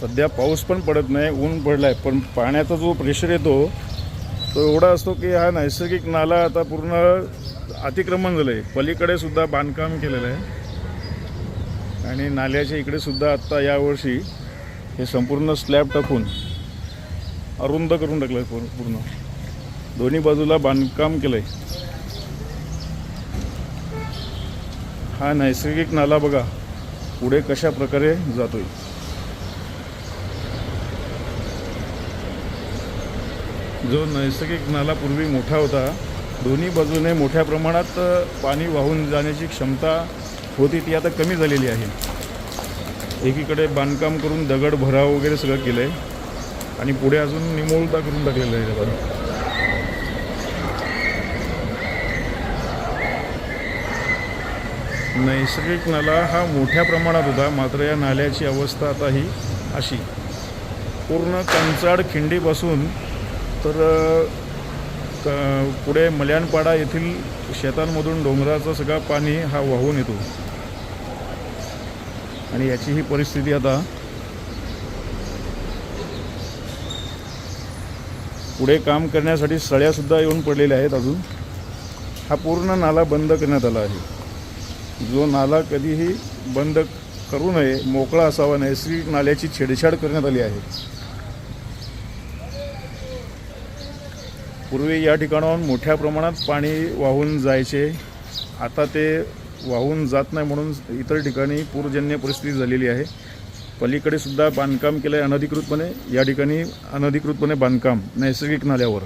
सध्या पाऊस पण पडत नाही ऊन पडलं आहे पण पाण्याचा जो प्रेशर येतो तो एवढा असतो की हा नैसर्गिक नाला आता पूर्ण अतिक्रमण झालं आहे पलीकडे सुद्धा बांधकाम केलेलं आहे. आणि नाल्याच्या इकडे सुद्धा आत्ता यावर्षी हे संपूर्ण स्लॅब टाकून अरुंद करून टाकलं आहे पूर्ण. पूर्ण दोन्ही बाजूला बांधकाम केलं आहे हा नैसर्गिक नाला बघा. पुढे कशा प्रकारे जातोय. जो नैसर्गिक नाला पूर्वी मोठा होता दोन्ही बाजूने मोठ्या प्रमाणात पाणी वाहून जाण्याची क्षमता होती ती आता कमी झालेली आहे. एकीकडे बांधकाम करून दगड भराव वगैरे सगळं केलं आहे आणि पुढे अजून निमोळता करून टाकलेलं आहे. नैसर्गिक नाला हा मोठ्या प्रमाणात होता मात्र या नाल्याची अवस्था आता ही अशी. पूर्ण कंचाड खिंडीपासून तर क- पुढे मल्याणपाडा येथील शेतांमधून डोंगराचं सगळं पाणी हा वाहून येतो. आणि याची ही परिस्थिती आता पुढे काम करण्यासाठी सळ्यासुद्धा येऊन पडलेल्या आहेत अजून. हा पूर्ण नाला बंद करण्यात आला आहे. जो नाला कधीही बंद करू नये मोकळा असावा नैसर्गिक नाल्याची छेडछाड करण्यात आली आहे. पूर्वी या ठिकाणाहून मोठ्या प्रमाणात पाणी वाहून जायचे. आता ते वाहून जात नाही म्हणून इतर ठिकाणी पूरजन्य परिस्थिती झालेली आहे. पलीकडे सुद्धा बांधकाम केलं आहे अनधिकृतपणे. या ठिकाणी अनधिकृतपणे बांधकाम नैसर्गिक नाल्यावर.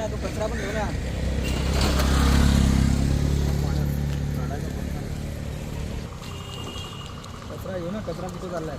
ना तो कचरा पण घेऊ कचरा घेऊ ना कचरा कुठे चाललाय?